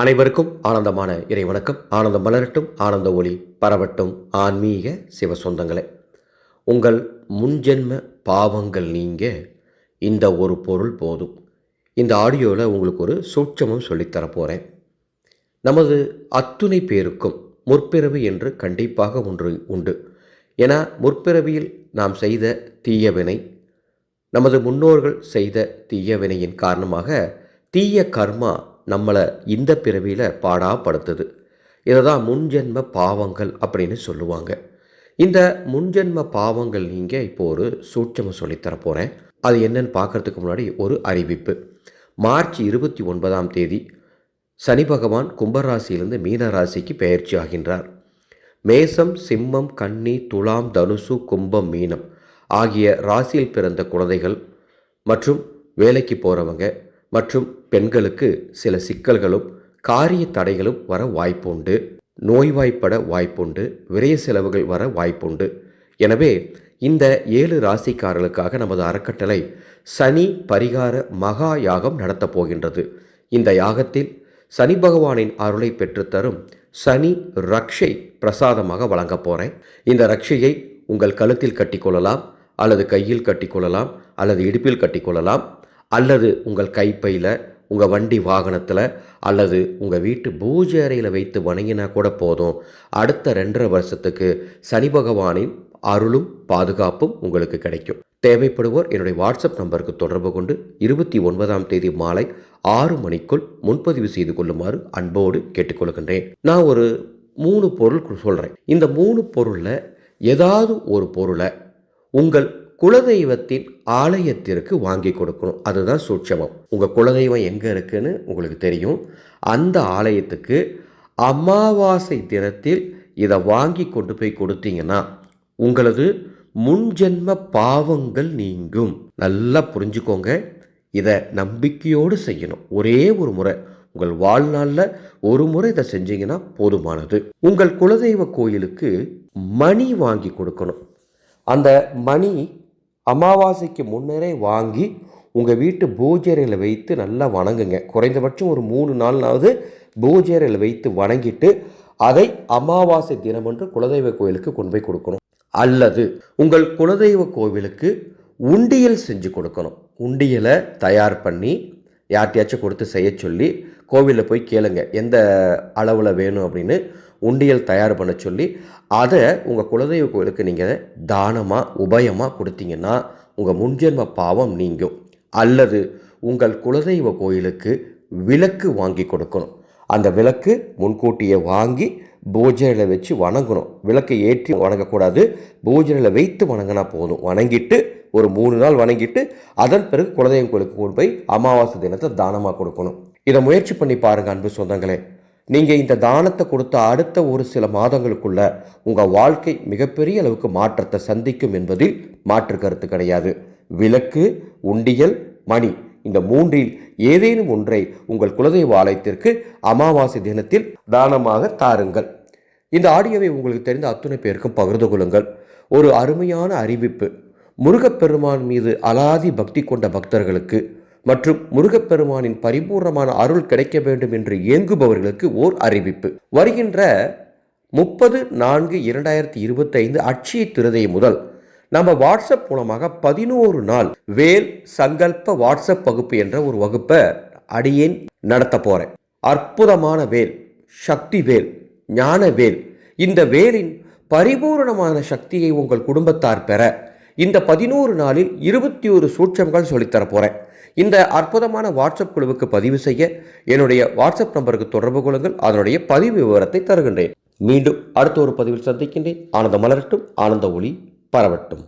அனைவருக்கும் ஆனந்தமான இறை வணக்கம். ஆனந்தம் மலரட்டும் ஆனந்த ஒளி பரவட்டும். ஆன்மீக சிவ சொந்தங்களே உங்கள் முன்ஜென்ம பாவங்கள் நீங்க இந்த ஒரு பொருள் போதும். இந்த ஆடியோவில் உங்களுக்கு ஒரு சூட்சமும் சொல்லித்தரப்போகிறேன் நமது அத்துணை பேருக்கும் முற்பிறவி என்று கண்டிப்பாக ஒன்று உண்டு. ஏன்னா முற்பிறவியில் நாம் செய்த தீயவினை நமது முன்னோர்கள் செய்த தீயவினையின் காரணமாக தீய கர்மா நம்மளை இந்த பிறவியில் பாடாப்படுத்துது. இதை தான் முன்ஜென்ம பாவங்கள் அப்படின்னு சொல்லுவாங்க. இந்த முன்ஜென்ம பாவங்கள் நீங்கள் இப்போது ஒரு சூட்சமம் சொல்லித்தர போகிறேன் அது என்னன்னு பார்க்கறதுக்கு முன்னாடி ஒரு அறிவிப்பு. மார்ச் இருபத்தி ஒன்பதாம் தேதி சனி பகவான் கும்பராசியிலிருந்து மீன ராசிக்கு பெயர்ச்சி ஆகின்றார். மேசம் சிம்மம் கன்னி துலாம் தனுசு கும்பம் மீனம் ஆகிய ராசியில் பிறந்த குழந்தைகள் மற்றும் வேலைக்கு போகிறவங்க மற்றும் பெண்களுக்கு சில சிக்கல்களும் காரிய தடைகளும் வர வாய்ப்புண்டு. நோய்வாய்ப்பட வாய்ப்புண்டு. விரய செலவுகள் வர வாய்ப்புண்டு. எனவே இந்த ஏழு ராசிக்காரர்களுக்காக நமது அறக்கட்டளை சனி பரிகார மகா யாகம் நடத்தப் போகின்றது. இந்த யாகத்தில் சனி பகவானின் அருளை பெற்றுத்தரும் சனி ரக்ஷை பிரசாதமாக வழங்கப் போகிறேன் இந்த ரக்ஷையை உங்கள் கழுத்தில் கட்டிக்கொள்ளலாம் அல்லது கையில் கட்டிக்கொள்ளலாம் அல்லது இடுப்பில் கட்டிக்கொள்ளலாம் அல்லது உங்கள் கைப்பையில் உங்கள் வண்டி வாகனத்தில் அல்லது உங்கள் வீட்டு பூஜை அறையில் வைத்து வணங்கினா கூட போதும். அடுத்த ரெண்டரை வருஷத்துக்கு சனி பகவானின் அருளும் பாதுகாப்பும் உங்களுக்கு கிடைக்கும். தேவைப்படுவோர் என்னுடைய வாட்ஸ்அப் நம்பருக்கு தொடர்பு கொண்டு இருபத்தி ஒன்பதாம் தேதி மாலை ஆறு மணிக்குள் முன்பதிவு செய்து கொள்ளுமாறு அன்போடு கேட்டுக்கொள்கின்றேன். நான் ஒரு மூணு பொருள் சொல்கிறேன் இந்த மூணு பொருளில் ஏதாவது ஒரு பொருளை உங்கள் குலதெய்வத்தின் ஆலயத்திற்கு வாங்கி கொடுக்கணும். அதுதான் சூட்சமம். உங்கள் குலதெய்வம் எங்கே இருக்குன்னு உங்களுக்கு தெரியும். அந்த ஆலயத்துக்கு அமாவாசை தினத்தில் இதை வாங்கி கொண்டு போய் கொடுத்தீங்கன்னா உங்களது முன்ஜென்ம பாவங்கள் நீங்கும். நல்லா புரிஞ்சுக்கோங்க. இதை நம்பிக்கையோடு செய்யணும். ஒரே ஒரு முறை. உங்கள் வாழ்நாளில் ஒரு முறை இதை செஞ்சீங்கன்னா போதுமானது. உங்கள் குலதெய்வ கோயிலுக்கு மணி வாங்கி கொடுக்கணும். அந்த மணி அமாவாசைக்கு முன்னரே வாங்கி உங்கள் வீட்டு பூஜைறையில் வைத்து நல்லா வணங்குங்க. குறைந்தபட்சம் ஒரு மூணு நாள்னாவது பூஜைறையில் வைத்து வணங்கிட்டு அதை அமாவாசை தினமன்று குலதெய்வ கோயிலுக்கு கொண்டு போய் கொடுக்கணும். அல்லது உங்கள் குலதெய்வ கோவிலுக்கு உண்டியல் செஞ்சு கொடுக்கணும். உண்டியலை தயார் பண்ணி யார்கிட்டயாச்சும் கொடுத்து செய்ய சொல்லி கோவிலில் போய் கேளுங்க. எந்த அளவில் வேணும் அப்படின்னு உண்டியல் தயார் பண்ண சொல்லி அதை உங்கள் குலதெய்வ கோயிலுக்கு நீங்கள் தானமாக உபயமாக கொடுத்தீங்கன்னா உங்கள் முன்ஜென்ம பாவம் நீங்கும். அல்லது உங்கள் குலதெய்வ கோயிலுக்கு விளக்கு வாங்கி கொடுக்கணும். அந்த விளக்கு முன்கூட்டியே வாங்கி பூஜையில் வச்சு வணங்கணும். விளக்கை ஏற்றி வணங்கக்கூடாது. பூஜையில் வைத்து வணங்கினா போதும். வணங்கிட்டு ஒரு மூணு நாள் வணங்கிட்டு அதன் பிறகு குலதெய்வம் கோயிலுக்கு கொண்டு போய் அமாவாசை தினத்தை தானமாக கொடுக்கணும். இதை முயற்சி பண்ணி பாருங்கள் அன்பு சொந்தங்களே. நீங்கள் இந்த தானத்தை கொடுத்த அடுத்த ஒரு சில மாதங்களுக்குள்ள உங்கள் வாழ்க்கை மிகப்பெரிய அளவுக்கு மாற்றத்தை சந்திக்கும் என்பதில் மாற்று கருத்து கிடையாது. விளக்கு உண்டியல் மணி இந்த மூன்றில் ஏதேனும் ஒன்றை உங்கள் குலதெய்வ ஆலயத்திற்கு அமாவாசை தினத்தில் தானமாக தாருங்கள். இந்த ஆடியோவை உங்களுக்கு தெரிந்த அத்துணை பேருக்கும் பகிர்ந்து கொள்ளுங்கள். ஒரு அருமையான அறிவிப்பு. முருகப்பெருமான் மீது அலாதி பக்தி கொண்ட பக்தர்களுக்கு மற்றும் முருகப்பெருமானின் பரிபூர்ணமான அருள் கிடைக்க வேண்டும் என்று இயங்குபவர்களுக்கு ஓர் அறிவிப்பு. வருகின்ற முப்பது நான்கு இரண்டாயிரத்தி இருபத்தைந்து அட்சய திருதை முதல் நம்ம வாட்ஸ்அப் மூலமாக பதினோரு நாள் வேல் சங்கல்ப வாட்ஸ்அப் வகுப்பு என்ற ஒரு வகுப்பை அடியேன் நடத்த போறேன். அற்புதமான வேல் சக்தி வேல் ஞான வேல். இந்த வேலின் பரிபூரணமான சக்தியை உங்கள் குடும்பத்தார் பெற இந்த பதினோரு நாளில் இருபத்தி ஒரு சூட்சங்கள் சொல்லித்தர போகிறேன் இந்த அற்புதமான வாட்ஸ்அப் குழுவுக்கு பதிவு செய்ய என்னுடைய வாட்ஸ்அப் நம்பருக்கு தொடர்பு கொள்ளுங்கள். அதனுடைய பதிவு விவரத்தை தருகின்றேன். மீண்டும் அடுத்த ஒரு பதிவில் சந்திக்கின்றேன். ஆனந்த மலரட்டும். ஆனந்த ஒளி பரவட்டும்.